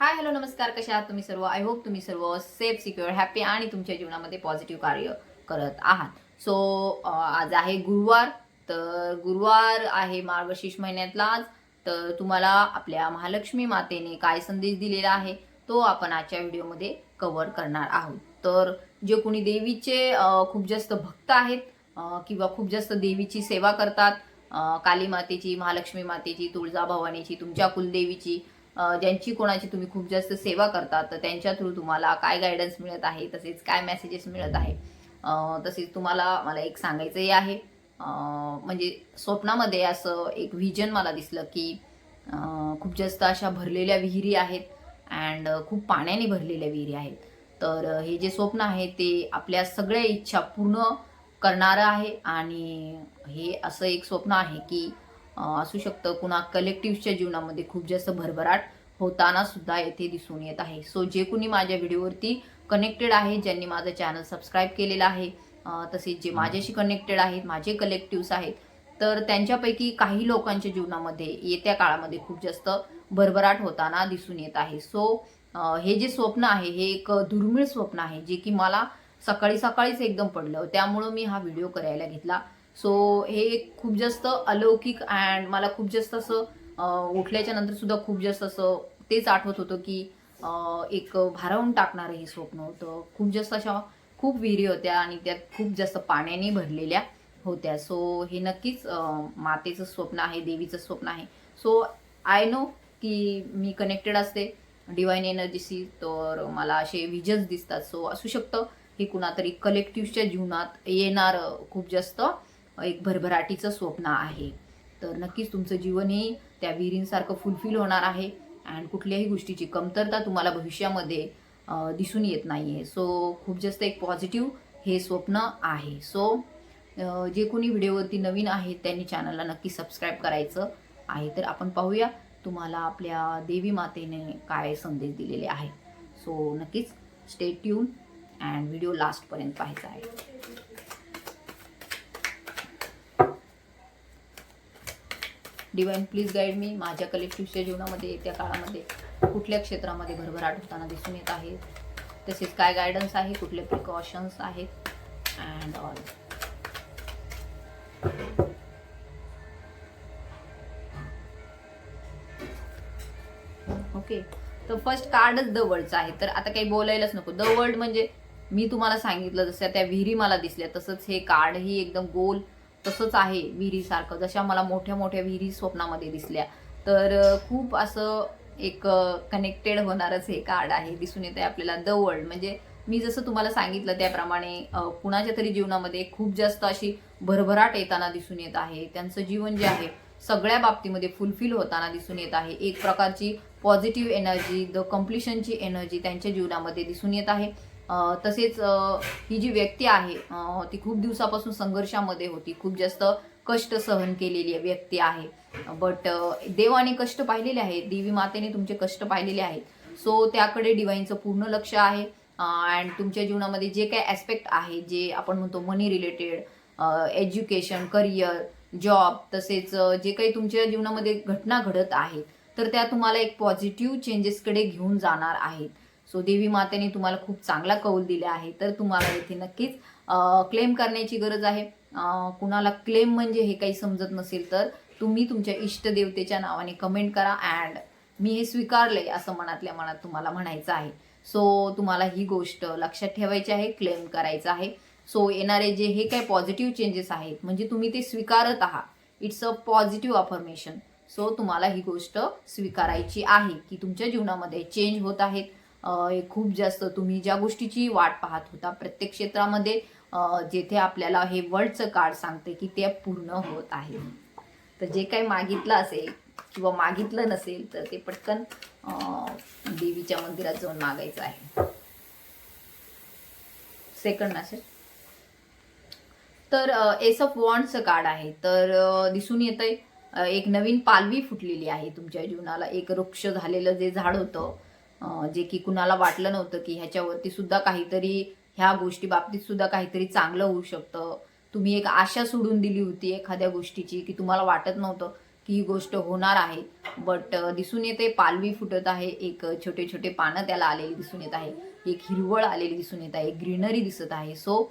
Hi hello नमस्कार कशा आहात तुम्ही सर्व? आय होप तुम्ही सर्व सेफ सिक्युअर हॅपी आणि तुमच्या जीवनामध्ये पॉझिटिव्ह कार्य करत आहात. सो आज आहे गुरुवार. तर गुरुवार आहे मार्गशीर्ष महिन्यातला आज. तर तुम्हाला आपल्या महालक्ष्मी मातेने काय संदेश दिलेला आहे तो आपण आजच्या व्हिडिओमध्ये कव्हर करणार आहोत. तर जे कोणी देवीचे खूप जास्त भक्त आहेत किंवा खूप जास्त देवीची सेवा करतात काली मातेची महालक्ष्मी मातेची तुळजाभवानीची तुमच्या कुलदेवीची ज्यांची कोणाची तुम्ही खूप जास्त सेवा करतात तर त्यांच्या थ्रू तुम्हाला काय गायडन्स मिळत आहे तसेच काय मेसेजेस मिळत आहे. तसेच तुम्हाला मला एक सांगायचंही आहे. म्हणजे स्वप्नामध्ये असं एक व्हिजन मला दिसलं की खूप जास्त अशा भरलेल्या विहिरी आहेत अँड खूप पाण्याने भरलेल्या विहिरी आहेत. तर हे जे स्वप्न आहे ते आपल्या सगळ्या इच्छा पूर्ण करणारं आहे आणि हे असं एक स्वप्न आहे की असू शकतं. कुणा कलेक्टिव्हच्या जीवनामध्ये खूप जास्त भरभराट होताना सुद्धा येथे दिसून येत आहे. सो जे कुणी माझ्या व्हिडिओवरती कनेक्टेड आहे ज्यांनी माझं चॅनल सबस्क्राईब केलेलं आहे तसेच जे माझ्याशी कनेक्टेड आहेत माझे कलेक्टिव्स आहेत तर त्यांच्यापैकी काही लोकांच्या जीवनामध्ये येत्या काळामध्ये खूप जास्त भरभराट होताना दिसून येत आहे. सो हे जे स्वप्न आहे हे एक दुर्मिळ स्वप्न आहे जे की मला सकाळी सकाळीच एकदम पडलं. त्यामुळं मी हा व्हिडिओ करायला घेतला. सो हे एक खूप जास्त अलौकिक अँड मला खूप जास्त असं उठल्याच्या नंतर सुद्धा खूप जास्त असं तेच आठवत होतं की एक भारावून टाकणारं हे स्वप्न होतं. खूप जास्त अशा खूप विहिरी होत्या आणि त्यात खूप जास्त पाण्याने भरलेल्या होत्या. सो हे नक्कीच मातेचं स्वप्न आहे देवीचं स्वप्न आहे. सो आय नो की मी कनेक्टेड असते. डिवाईन एनर्जीशी तर मला असे विजन्स दिसतात. सो असू शकतं हे कुणातरी कलेक्टिव्हच्या जीवनात येणारं खूप जास्त एक भरभराटीचं स्वप्न आहे. तर नक्कीच तुमचं जीवनही त्या विहिरींसारखं फुलफिल होणार आहे. अँड कुठल्याही गोष्टीची कमतरता तुम्हाला भविष्यामध्ये दिसून येत नाही आहे सो खूप जास्त एक पॉझिटिव्ह हे स्वप्न आहे. सो जे कोणी व्हिडिओवरती नवीन आहेत त्यांनी चॅनलला नक्की सबस्क्राईब करायचं आहे. तर आपण पाहूया तुम्हाला आपल्या देवी मातेने काय संदेश दिलेले आहे. सो नक्कीच स्टे ट्यून अँड व्हिडिओ लास्टपर्यंत पाहायचा आहे. डिवाईन प्लीज गाईड मी माझ्या कलेक्टिव्हच्या जीवनामध्ये येत्या काळामध्ये कुठल्या क्षेत्रामध्ये भरभराट होताना दिसून येत आहे. तसेच काय गायडन्स आहे कुठले प्रिकॉशन्स आहेत अँड ऑल ओके तर फर्स्ट कार्डच द वर्ल्डचं आहे. तर आता काही बोलायलाच नको. द वर्ल्ड म्हणजे मी तुम्हाला सांगितलं जसं त्या विहिरी मला दिसल्या तसंच हे कार्डही एकदम गोल तसंच आहे विहिरीसारखं. जशा मला मोठ्या मोठ्या विहिरी स्वप्नामध्ये दिसल्या तर खूप असं एक कनेक्टेड होणारच हे कार्ड आहे. दिसून येत आहे आपल्याला द वर्ल्ड म्हणजे मी जसं तुम्हाला सांगितलं त्याप्रमाणे कुणाच्या तरी जीवनामध्ये खूप जास्त अशी भरभराट येताना दिसून येत आहे. त्यांचं जीवन जे आहे सगळ्या बाबतीमध्ये फुलफिल होताना दिसून येत आहे. एक प्रकारची पॉझिटिव्ह एनर्जी द कम्प्लिशनची एनर्जी त्यांच्या जीवनामध्ये दिसून येत आहे. तसेच ही जी व्यक्ती आहे ती खूप दिवसापासून संघर्षामध्ये होती. खूप जास्त कष्ट सहन केलेली व्यक्ती आहे. बट देवाने कष्ट पाहिलेले आहेत. देवी मातेने तुमचे कष्ट पाहिलेले आहेत. सो त्याकडे डिवाईनचं पूर्ण लक्ष आहे. अँड तुमच्या जीवनामध्ये जे काही ॲस्पेक्ट आहे जे आपण म्हणतो money related education career job तसेच जे काही तुमच्या जीवनामध्ये घटना घडत आहेत तर त्या तुम्हाला एक पॉझिटिव्ह चेंजेसकडे घेऊन जाणार आहेत. सो देवी मातेने तुम्हाला खूप चांगला कौल दिला आहे. तर तुम्हाला इथे नक्कीच क्लेम करण्याची गरज आहे. कुणाला क्लेम म्हणजे हे काही समजत नसेल तर तुम्ही तुमच्या इष्टदेवतेच्या नावाने कमेंट करा अँड मी हे स्वीकारले असं मनातल्या मनात तुम्हाला म्हणायचं आहे. सो तुम्हाला ही गोष्ट लक्षात ठेवायची आहे क्लेम करायचं आहे. सो येणारे जे हे काही पॉझिटिव्ह चेंजेस आहेत म्हणजे तुम्ही ते स्वीकारत आहात it's a positive affirmation so तुम्हाला ही गोष्ट स्वीकारायची आहे की तुमच्या जीवनामध्ये चेंज होत आहेत. खूप जास्त तुम्ही ज्या गोष्टीची वाट पाहत होता प्रत्येक क्षेत्रामध्ये जेथे आपल्याला हे वर्ल्डचं कार्ड सांगते की ते पूर्ण होत आहे. तर जे काही मागितलं असेल किंवा मागितलं नसेल तर ते पटकन देवीच्या मंदिरात जाऊन मागायचं आहे. सेकंड असेल तर एस ऑफ वॉन्डचं कार्ड आहे. तर दिसून येत आहे एक नवीन पालवी फुटलेली आहे तुमच्या जीवनाला. एक वृक्ष झालेलं जे झाड होतं जे की कुणाला वाटलं नव्हतं की ह्याच्यावरती सुद्धा काहीतरी ह्या गोष्टी बाबतीत सुद्धा काहीतरी चांगलं होऊ शकतं. तुम्ही एक आशा सोडून दिली होती एखाद्या गोष्टीची की तुम्हाला वाटत नव्हतं की ही गोष्ट होणार आहे. बट दिसून येते पालवी फुटत आहे एक छोटे छोटे पानं त्याला आलेली दिसून येत आहे एक हिरवळ आलेली दिसून येत आहे ग्रीनरी दिसत आहे. सो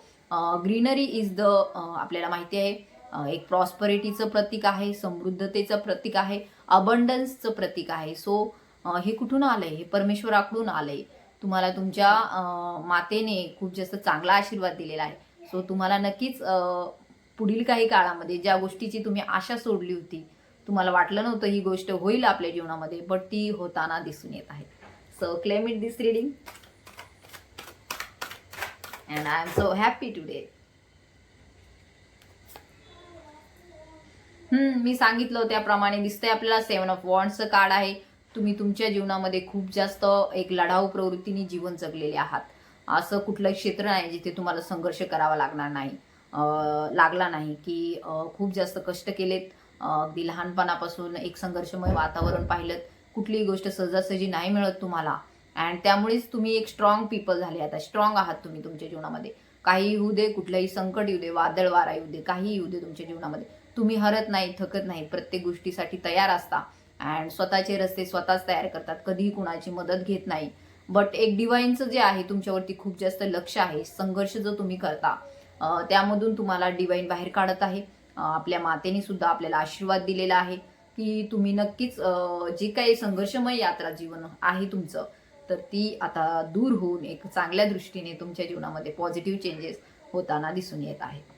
ग्रीनरी इज द आपल्याला माहिती आहे एक प्रॉस्परिटीचं प्रतीक आहे समृद्धतेचं प्रतीक आहे अबंडन्सचं प्रतीक आहे. सो हे कुठून आलंय? हे परमेश्वराकडून आलंय. तुम्हाला तुमच्या मातेने खूप जास्त चांगला आशीर्वाद दिलेला आहे. सो तुम्हाला नक्कीच पुढील काही काळामध्ये ज्या गोष्टीची तुम्ही आशा सोडली होती तुम्हाला वाटलं नव्हतं ही गोष्ट होईल आपल्या जीवनामध्ये बट ती होताना दिसून येत आहे. So claim it this reading and I am so happy today मी सांगितलं त्याप्रमाणे दिसतंय आपल्याला सेवन ऑफ वॉन्डचं कार्ड आहे. तुम्ही तुमच्या जीवनामध्ये खूप जास्त एक लढाऊ प्रवृत्तीने जीवन जगलेले आहात. असं कुठलं क्षेत्र नाही जिथे तुम्हाला संघर्ष करावा लागणार नाही. लागला नाही की खूप जास्त कष्ट केलेत. अगदी लहानपणापासून एक संघर्षमय वातावरण पाहिलं. कुठलीही गोष्ट सहजासहजी नाही मिळत तुम्हाला. अँड त्यामुळेच तुम्ही एक स्ट्रॉंग पीपल झाले आता. स्ट्रॉंग आहात तुम्ही तुमच्या जीवनामध्ये. काही येऊ दे कुठलंही संकट येऊ दे वादळ वारा येऊ दे काही येऊ दे तुमच्या जीवनामध्ये. तुम्ही हरत नाही थकत नाही. प्रत्येक गोष्टीसाठी तयार असता. अँड स्वतःचे रस्ते स्वतःच तयार करतात. कधीही कुणाची मदत घेत नाही. बट एक डिवाईनचं जे आहे तुमच्यावरती खूप जास्त लक्ष आहे. संघर्ष जो तुम्ही करता त्यामधून तुम्हाला डिवाईन बाहेर काढत आहे. आपल्या मातेने सुद्धा आपल्याला आशीर्वाद दिलेला आहे की तुम्ही नक्कीच जी जे काही संघर्षमय यात्रा जीवन आहे तुमचं तर ती आता दूर होऊन एक चांगल्या दृष्टीने तुमच्या जीवनामध्ये पॉझिटिव्ह चेंजेस होताना दिसून येत आहेत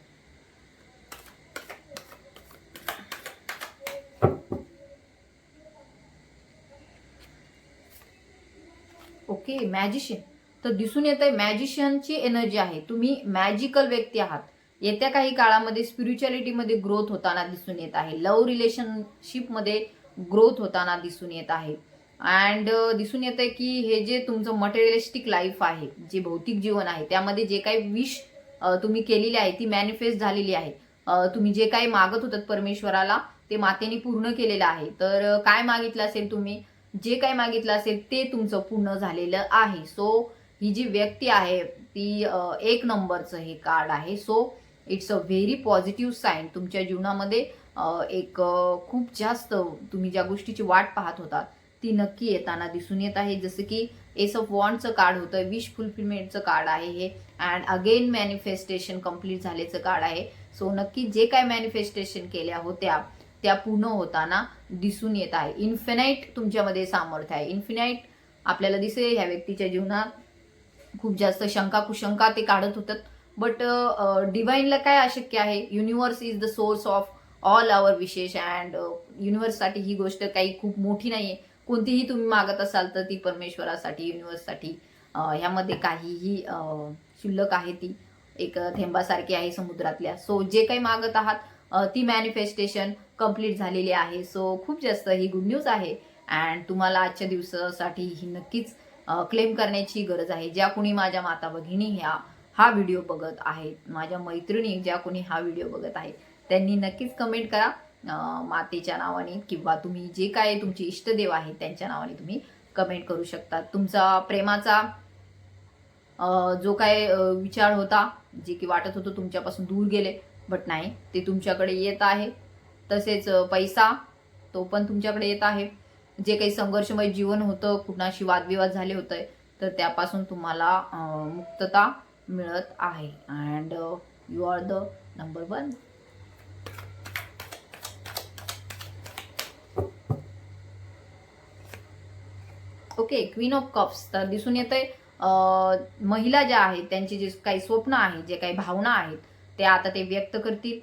ओके मॅजिशियन तर दिसून येत आहे मॅजिशियनची एनर्जी आहे. तुम्ही मॅजिकल व्यक्ती आहात. येत्या काही काळामध्ये स्पिरिच्युअलिटीमध्ये ग्रोथ होताना दिसून येत आहे. लव्ह रिलेशनशिपमध्ये ग्रोथ होताना दिसून येत आहे. अँड दिसून येत आहे की हे जे तुमचं मटेरियलिस्टिक लाईफ आहे जे भौतिक जीवन आहे त्यामध्ये जे काही विश तुम्ही केलेली आहे ती मॅनिफेस्ट झालेली आहे. तुम्ही जे काही मागत होतात परमेश्वराला ते मातेने पूर्ण केलेलं आहे. तर काय मागितलं असेल तुम्ही? जे काही मागितलं असेल ते तुमचं पूर्ण झालेलं आहे. सो ही जी व्यक्ती आहे ती एक नंबरचं हे कार्ड आहे. So it's a very positive sign तुमच्या जीवनामध्ये एक खूप जास्त तुम्ही ज्या गोष्टीची वाट पाहत होता ती नक्की येताना दिसून येत आहे. जसं की एस ऑफ वॉन्डचं कार्ड होतं विश फुलफिलमेंटचं कार्ड आहे हे अँड अगेन मॅनिफेस्टेशन कंप्लीट झाल्याचं कार्ड आहे. सो नक्की जे काय मॅनिफेस्टेशन केल्या होत्या त्या पूर्ण होताना दिसून येत आहे. इन्फिनाईट तुमच्यामध्ये सामर्थ्य आहे. इन्फिनाईट आपल्याला दिसेल ह्या व्यक्तीच्या जीवनात. खूप जास्त शंका कुशंका ते काढत होतात बट डिवाईनला काय अशक्य आहे? Universe is the source of all our wishes and युनिवर्ससाठी ही गोष्ट काही खूप मोठी नाही आहे कोणतीही तुम्ही मागत असाल तर ती परमेश्वरासाठी युनिव्हर्ससाठी ह्यामध्ये काहीही शुल्लक शिल्लक आहे ती. एक थेंबासारखी आहे समुद्रातल्या. सो जे काही मागत आहात ती मॅनिफेस्टेशन कंप्लीट झालेली आहे. सो खूप जास्त ही गुड न्यूज आहे. अँड तुम्हाला आजच्या दिवसासाठी ही नक्कीच क्लेम करण्याची गरज आहे. ज्या कोणी माझ्या माता भगिनी ह्या हा व्हिडिओ बघत आहेत माझ्या मैत्रिणी ज्या कोणी हा व्हिडिओ बघत आहेत त्यांनी नक्कीच कमेंट करा. मातेच्या नावाने किंवा तुम्ही जे काय तुमचे इष्टदेव आहेत त्यांच्या नावाने तुम्ही कमेंट करू शकता. तुमचा प्रेमाचा जो काय विचार होता जे की वाटत होतं तुमच्यापासून दूर गेले बट नाही ते तुमच्याकडे येत आहे. तसेच पैसा तो पण तुमच्याकडे येत आहे. जे काही संघर्षमय जीवन होतं कुणाशी वादविवाद झाले होते तर त्यापासून तुम्हाला मुक्तता मिळत आहे. And you are the number one okay queen of cups तर दिसून येतंय आहे महिला ज्या आहेत त्यांची जे काही स्वप्न आहेत जे काही भावना आहेत ते आता ते व्यक्त करतील.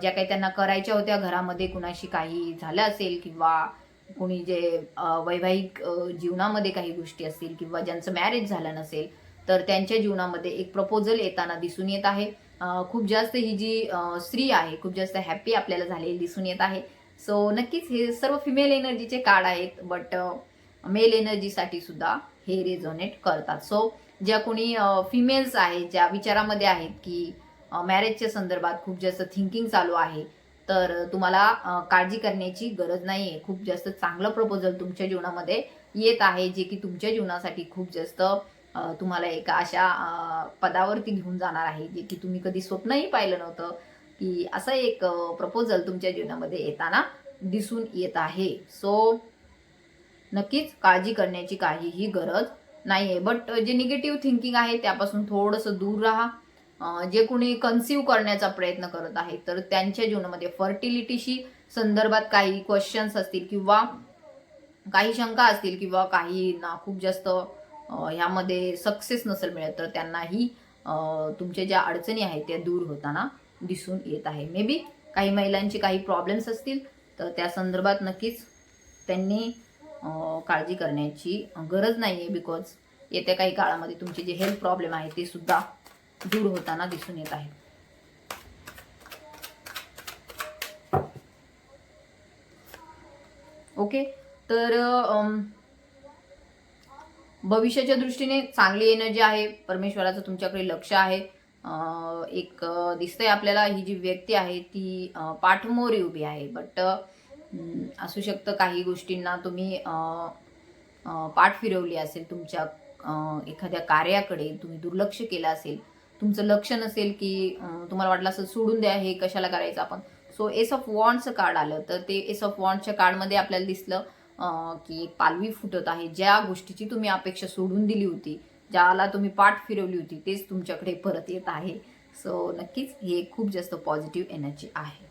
ज्या काही त्यांना करायच्या होत्या घरामध्ये कुणाशी काही झालं असेल किंवा कुणी जे वैवाहिक जीवनामध्ये काही गोष्टी असतील किंवा ज्यांचं मॅरेज झालं नसेल तर त्यांच्या जीवनामध्ये एक प्रपोजल येताना दिसून येत आहे. खूप जास्त ही जी स्त्री आहे खूप जास्त हॅपी आपल्याला झालेली दिसून येत आहे. सो नक्कीच हे सर्व फिमेल एनर्जीचे कार्ड आहेत बट मेल एनर्जीसाठी सुद्धा हे रेझोनेट करतात. सो ज्या कोणी फिमेल्स आहेत ज्या विचारामध्ये आहेत की मॅरेजच्या संदर्भात खूप जास्त थिंकिंग चालू आहे. तर तुम्हाला काळजी करण्याची गरज नाही आहे खूप जास्त चांगलं प्रपोजल तुमच्या जीवनामध्ये येत आहे जे की तुमच्या जीवनासाठी खूप जास्त तुम्हाला एका अशा पदावरती घेऊन जाणार आहे जे की तुम्ही कधी स्वप्नही पाहिलं नव्हतं की असं एक प्रपोजल तुमच्या जीवनामध्ये येताना दिसून येत आहे. सो नक्कीच काळजी करण्याची काहीही गरज नाही आहे बट जे निगेटिव्ह थिंकिंग आहे त्यापासून थोडंसं दूर राहा. जे कुणी कन्सिव्ह करण्याचा प्रयत्न करत आहे तर त्यांच्या जीवनामध्ये फर्टिलिटीशी संदर्भात काही क्वेश्चन्स असतील किंवा काही शंका असतील किंवा काही ना खूप जास्त ह्यामध्ये सक्सेस नसेल मिळत तर त्यांनाही तुमच्या ज्या अडचणी आहेत त्या दूर होताना दिसून येत आहे. मे बी काही महिलांचे काही प्रॉब्लेम्स असतील तर त्या संदर्भात नक्कीच त्यांनी काळजी करण्याची गरज नाही आहे बिकॉज येत्या काही काळामध्ये तुमचे जे हेल्थ प्रॉब्लेम आहे ते सुद्धा दूर होताना दिसून येत आहे. ओके तर भविष्याच्या दृष्टीने चांगली एनर्जी आहे परमेश्वराचं तुमच्याकडे लक्ष आहे. एक दिसतंय आपल्याला ही जी व्यक्ती आहे ती पाठमोरी उभी आहे बट असू शकतं काही गोष्टींना तुम्ही पाठ फिरवली असेल तुमच्या एखाद्या कार्याकडे तुम्ही दुर्लक्ष केलं असेल तुमचं लक्ष नसेल की तुम्हाला वाटलं असं सोडून द्या हे कशाला करायचं आपण? सो एस ऑफ वॉन्डचं कार्ड आलं. तर ते एस ऑफ वॉन्डच्या कार्डमध्ये आपल्याला दिसलं की एक पालवी फुटत आहे. ज्या गोष्टीची तुम्ही अपेक्षा सोडून दिली होती ज्याला तुम्ही पाठ फिरवली होती तेच तुमच्याकडे परत येत आहे. सो नक्कीच हे खूप जास्त पॉझिटिव्ह एनर्जी आहे.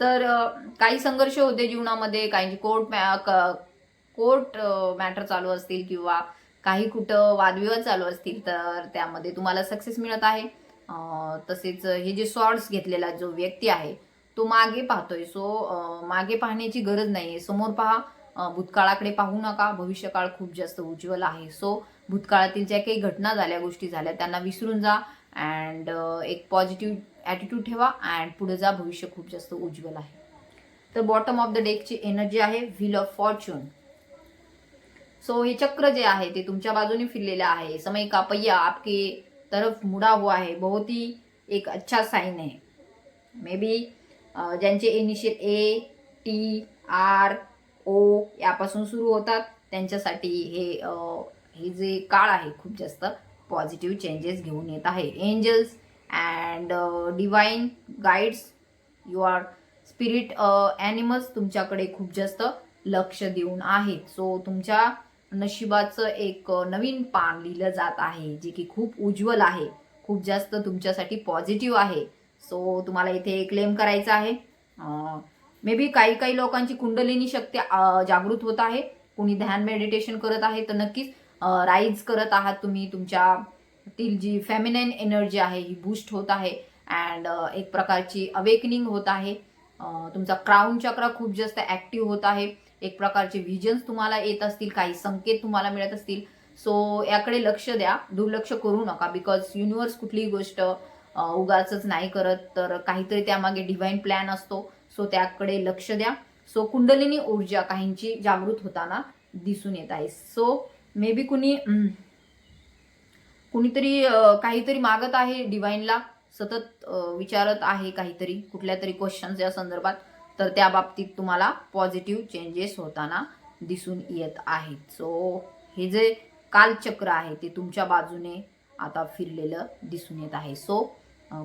तर काही संघर्ष होते जीवनामध्ये काहींची कोर्ट कोर्ट मॅटर चालू असतील किंवा काही कुठं वादविवाद चालू असतील तर त्यामध्ये तुम्हाला सक्सेस मिळत आहे. तसेच हे जे शॉर्ट्स घेतलेला जो व्यक्ती आहे तो मागे पाहतोय. सो मागे पाहण्याची गरज नाही आहे. समोर पहा भूतकाळाकडे पाहू नका. भविष्यकाळ खूप जास्त उज्ज्वल आहे. सो भूतकाळातील ज्या काही घटना झाल्या गोष्टी झाल्या त्यांना विसरून जा. अँड एक पॉझिटिव्ह ॲटिट्यूड ठेवा अँड पुढे जा. भविष्य खूप जास्त उज्ज्वल आहे. तर बॉटम ऑफ द डेकची एनर्जी आहे. व्हील ऑफ फॉर्च्यून सो हे चक्र जे आहे ते तुमच्या बाजूने फिरलेलं आहे. समय का पहिया आपके तरफ मुडा हुआ है बहुत ही एक अच्छा साइन है मे बी ज्यांचे initial A T R O यापासून सुरू होतात. त्यांच्यासाठी हे हे जे काळ आहे खूप जास्त पॉझिटिव्ह चेंजेस घेऊन येत आहे. Angels and divine guides you are spirit animals तुमच्याकडे खूप जास्त लक्ष देऊन आहेत. सो तुमच्या नशिबाचं एक uh, नवीन पान लिहिलं जात आहे जे की खूप उज्ज्वल आहे. खूप जास्त तुमच्यासाठी पॉझिटिव्ह आहे. सो तुम्हाला इथे क्लेम करायचं आहे. Uh, मे बी काही काही लोकांची कुंडलिनी शक्ती जागृत होत आहे. कोणी ध्यान मेडिटेशन करत आहे तर नक्कीच राईज करत आहात तुम्ही तुमच्या तील जी फेमिनाईन एनर्जी आहे ही बूस्ट होत आहे. अँड uh, एक प्रकारची अवेकनिंग होत आहे. Uh, तुमचा क्राऊन चक्र खूप जास्त ॲक्टिव्ह होत आहे. एक प्रकारचे व्हिजन्स तुम्हाला येत असतील काही संकेत तुम्हाला मिळत असतील. सो याकडे लक्ष द्या. दुर्लक्ष करू नका बिकॉज युनिवर्स कुठलीही गोष्ट uh, उगाच नाही करत. तर काहीतरी त्यामागे डिव्हाइन प्लॅन असतो. सो त्याकडे लक्ष द्या. सो कुंडलिनी ऊर्जा काहींची जागृत होताना दिसून येत आहे. सो मे बी कुणी mm, कुणीतरी काहीतरी मागत आहे डिवाईनला सतत विचारत आहे काहीतरी कुठल्या तरी क्वेश्चन्स या संदर्भात. तर त्या बाबतीत तुम्हाला पॉझिटिव्ह चेंजेस होताना दिसून येत आहेत. सो हे जे कालचक्र आहे ते तुमच्या बाजूने आता फिरलेलं दिसून येत आहे. सो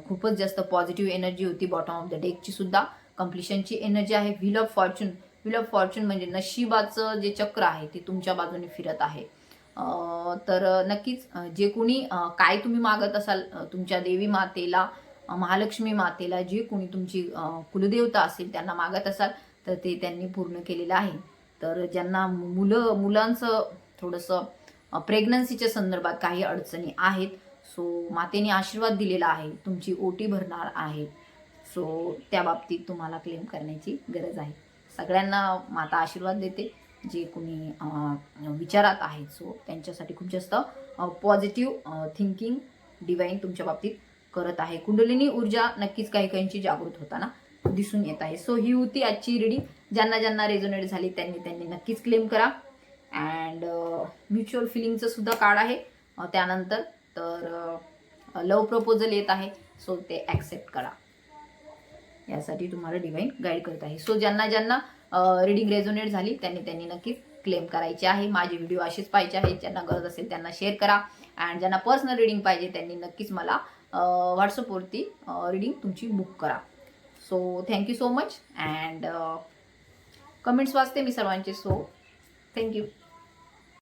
खूपच जास्त पॉझिटिव्ह एनर्जी होती बॉटम ऑफ द डेकची सुद्धा. कम्प्लिशनची एनर्जी आहे. Wheel of fortune wheel of fortune म्हणजे नशिबाचं जे चक्र आहे ते तुमच्या बाजूने फिरत आहे. तर नक्कीच जे कोणी काय तुम्ही मागत असाल तुमच्या देवी मातेला महालक्ष्मी मातेला जे कोणी तुमची कुलदेवता असेल त्यांना मागत असाल तर ते त्यांनी पूर्ण केलेलं आहे. तर ज्यांना मुलं मुलांचं थोडंसं प्रेग्नन्सीच्या संदर्भात काही अडचणी आहेत सो मातेने आशीर्वाद दिलेला आहे तुमची ओटी भरणार आहे सो त्या बाबतीत तुम्हाला क्लेम करण्याची गरज आहे. सगळ्यांना माता आशीर्वाद देते. जे कोणी विचारात आहेत सो त्यांच्यासाठी खूप जास्त पॉझिटिव्ह थिंकिंग डिवाईन तुमच्या बाबतीत करत आहे. कुंडलिनी ऊर्जा नक्कीच काही काहींची जागृत होताना दिसून येत आहे. सो ही होती आजची रिडिंग ज्यांना ज्यांना रेझोनेट झाली त्यांनी त्यांनी नक्कीच क्लेम करा. अँड म्युच्युअल फिलिंगचं सुद्धा कार्ड आहे. त्यानंतर तर लव प्रपोजल येत आहे. सो ते ॲक्सेप्ट करा. यासाठी तुम्हाला डिवाईन गाईड करत आहे. सो ज्यांना ज्यांना रिडिंग रेझोनेट झाली त्यांनी त्यांनी नक्कीच क्लेम करायची आहे. माझे व्हिडिओ असेच पाहिजे आहेत. ज्यांना गरज असेल त्यांना शेअर करा. अँड ज्यांना पर्सनल रिडिंग पाहिजे त्यांनी नक्कीच मला व्हॉट्सअपवरती रिडिंग तुमची बुक करा. So thank you so much and comments वाचते मी सर्वांचे. So thank you